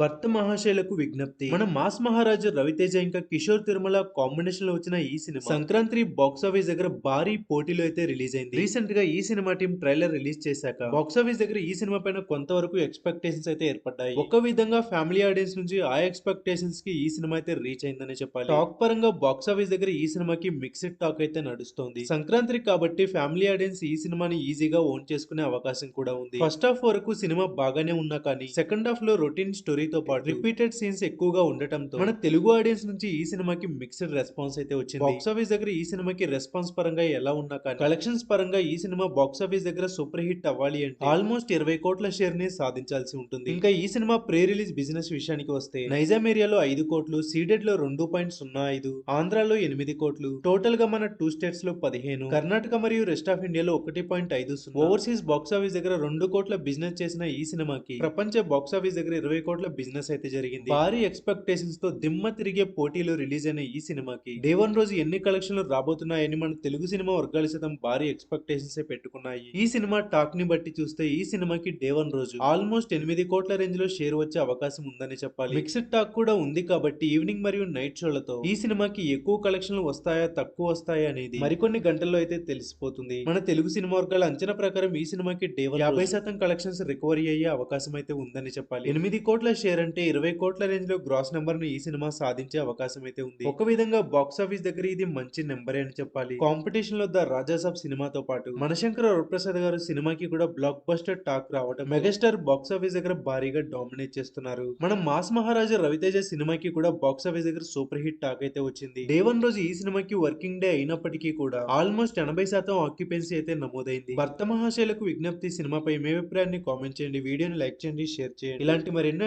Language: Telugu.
భర్త మహాశైలకు విజ్ఞప్తి. మన మాస్ మహారాజా రవితేజ ఇంకా కిషోర్ తిరుమల కాంబినేషన్లో వచ్చిన ఈ సినిమా. సంక్రాంతి బాక్స్ ఆఫీస్ దగ్గర భారీ పోటీలో అయితే రిలీజ్ అయింది. రీసెంట్గా ఈ సినిమా టీం ట్రైలర్ రిలీజ్ చేశాక బాక్స్ ఆఫీస్ దగ్గర ఈ సినిమా పైన కొంతవరకు ఎక్స్పెక్టేషన్స్ అయితే ఏర్పడ్డాయి. ఒక విధంగా ఫ్యామిలీ ఆడియన్స్ నుంచి ఆ ఎక్స్పెక్టేషన్స్కి ఈ సినిమా అయితే రీచ్ అయిందని చెప్పాలి. టాక్ పరంగా బాక్స్ ఆఫీస్ దగ్గర ఈ సినిమాకి మిక్స్డ్ టాక్ అయితే నడుస్తోంది. సంక్రాంతి కాబట్టి ఫ్యామిలీ ఆడియన్స్ ఈ సినిమాని ఈజీగా ఓన్ చేసుకునే అవకాశం కూడా ఉంది. ఫస్ట్ హాఫ్ వరకు సినిమా బాగానే ఉన్నా కానీ సెకండ్ హాఫ్లో రొటీన్ స్టోరీ స్టోరీతో పాటు రిపీటెడ్ సీన్స్ ఎక్కువగా ఉండటంతో మన తెలుగు ఆడియన్స్ నుంచి ఈ సినిమాకి మిక్స్డ్ రెస్పాన్స్ అయితే వచ్చింది. బాక్స్ ఆఫీస్ దగ్గర ఈ సినిమాకి రెస్పాన్స్ పరంగా ఎలా ఉన్నా కానీ కలెక్షన్స్ పరంగా ఈ సినిమా బాక్స్ ఆఫీస్ దగ్గర సూపర్ హిట్ అవ్వాలి అంటే ఆల్మోస్ట్ ఇరవై కోట్ల షేర్ని సాధించాల్సి ఉంటుంది. ఇంకా ఈ సినిమా ప్రీ రిలీజ్ బిజినెస్ విషయానికి వస్తే నైజాం ఏరియాలో ఐదు కోట్లు సీడెడ్లో రెండు పాయింట్ సున్నా ఐదు ఆంధ్రాలో ఎనిమిది కోట్లు టోటల్గా మన టూ స్టేట్స్లో పదిహేను కర్ణాటక మరియు రెస్ట్ ఆఫ్ ఇండియాలో ఒకటి పాయింట్ ఐదు ఓవర్సీస్ బాక్స్ ఆఫీస్ దగ్గర రెండు కోట్ల బిజినెస్ చేసిన ఈ సినిమాకి ప్రపంచ బాక్స్ ఆఫీస్ దగ్గర ఇరవై కోట్ల బిజినెస్ అయితే జరిగింది. భారీ ఎక్స్పెక్టేషన్స్తో దిమ్మ తిరిగే పోటీలో రిలీజ్ అయిన ఈ సినిమాకి. డే వన్ రోజు ఎన్ని కలెక్షన్లు రాబోతున్నాయని మన తెలుగు సినిమా వర్గాలు సైతం భారీ ఎక్స్పెక్టేషన్స్ పెట్టుకున్నాయి. ఈ సినిమా టాక్ని బట్టి చూస్తే ఈ సినిమాకి డే వన్ రోజు ఆల్మోస్ట్ ఎనిమిది కోట్ల రేంజ్లో షేర్ వచ్చే అవకాశం ఉందని చెప్పాలి. మిక్స్డ్ టాక్ కూడా ఉంది కాబట్టి ఈవినింగ్ మరియు నైట్ షోలతో ఈ సినిమాకి ఎక్కువ కలెక్షన్లు వస్తాయా తక్కువ వస్తాయా అనేది మరికొన్ని గంటల్లో అయితే తెలిసిపోతుంది. మన తెలుగు సినిమా వర్గాల అంచనా ప్రకారం ఈ సినిమాకి డే వన్ యాభై శాతం కలెక్షన్స్ రికవరీ అయ్యే అవకాశం అయితే ఉందని చెప్పాలి. ఎనిమిది కోట్ల షేర్ అంటే ఇరవై కోట్ల రేంజ్లో గ్రాస్ నెంబర్ను ఈ సినిమా సాధించే అవకాశం అయితే ఉంది. ఒక విధంగా బాక్స్ ఆఫీస్ దగ్గర ఇది మంచి నెంబరే అని చెప్పాలి. కాంపిటీషన్లో ద రాజాసాబ్ సినిమాతో పాటు మనశంకర వరప్రసాద్ గారు సినిమాకి కూడా బ్లాక్ బస్టర్ టాక్ రావడం మెగాస్టార్ బాక్స్ ఆఫీస్ దగ్గర భారీగా డామినేట్ చేస్తున్నారు. మనం మాస్ మహారాజా రవితేజ సినిమాకి కూడా బాక్స్ ఆఫీస్ దగ్గర సూపర్ హిట్ టాక్ అయితే వచ్చింది. డే వన్ రోజు ఈ సినిమాకి వర్కింగ్ డే అయినప్పటికీ కూడా ఆల్మోస్ట్ ఎనభై శాతం ఆక్యుపెన్సీ అయితే నమోదైంది. భర్త మహాశైలకు విజ్ఞప్తి సినిమాపై మీ అభిప్రాయాన్ని కామెంట్ చేయండి. వీడియోని లైక్ చేయండి షేర్ చేయండి. ఇలాంటి మరెన్నో